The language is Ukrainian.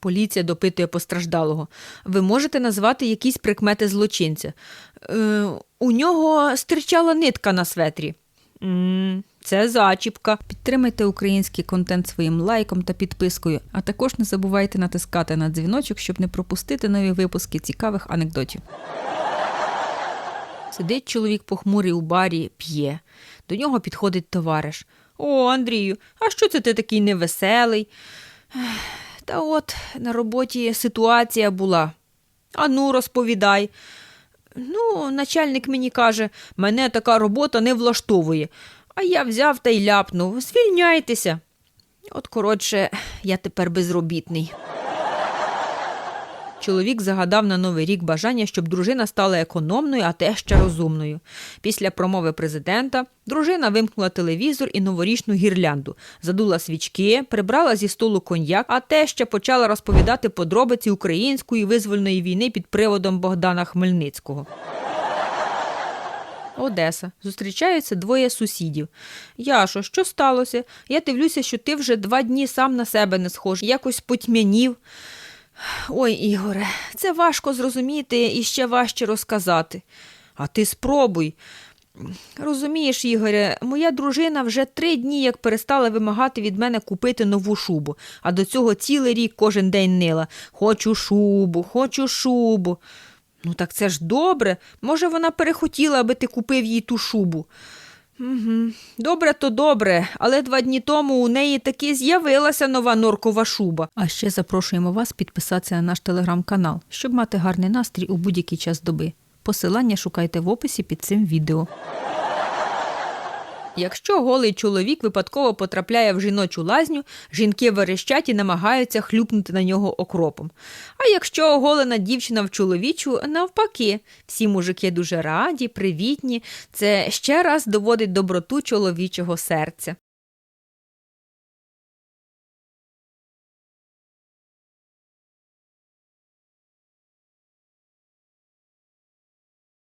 Поліція допитує постраждалого. Ви можете назвати якісь прикмети злочинця? Е, у нього стирчала нитка на светрі. м це зачіпка. Підтримайте український контент своїм лайком та підпискою, а також не забувайте натискати на дзвіночок, щоб не пропустити нові випуски цікавих анекдотів. Сидить чоловік похмурий у барі, п'є. До нього підходить товариш. О, Андрію, а що це ти такий невеселий? «Ех, Та от на роботі ситуація була. Ану, розповідай. Ну, начальник мені каже, мене така робота не влаштовує. А я взяв та й ляпнув. Звільняйтеся. От, коротше, я тепер безробітний. Чоловік загадав на новий рік бажання, щоб дружина стала економною, а теща розумною. Після промови президента дружина вимкнула телевізор і новорічну гірлянду, задула свічки, прибрала зі столу коньяк, а теща почала розповідати подробиці української визвольної війни під приводом Богдана Хмельницького. Одеса. Зустрічаються двоє сусідів. Яшо, що сталося? Я дивлюся, що ти вже два дні сам на себе не схож, якось потьмянів. Ой, Ігоре, це важко зрозуміти і ще важче розказати. А ти спробуй. Розумієш, Ігоре, моя дружина вже три дні як перестала вимагати від мене купити нову шубу, а до цього цілий рік кожен день нила. Хочу шубу, хочу шубу. Ну так це ж добре. Може, вона перехотіла, аби ти купив їй ту шубу. Угу. Добре, то добре, але два дні тому у неї таки з'явилася нова норкова шуба. А ще запрошуємо вас підписатися на наш телеграм-канал, щоб мати гарний настрій у будь-який час доби. Посилання шукайте в описі під цим відео. Якщо голий чоловік випадково потрапляє в жіночу лазню, жінки верещать і намагаються хлюпнути на нього окропом. А якщо оголена дівчина в чоловічу, навпаки, всі мужики дуже раді, привітні. Це ще раз доводить доброту чоловічого серця.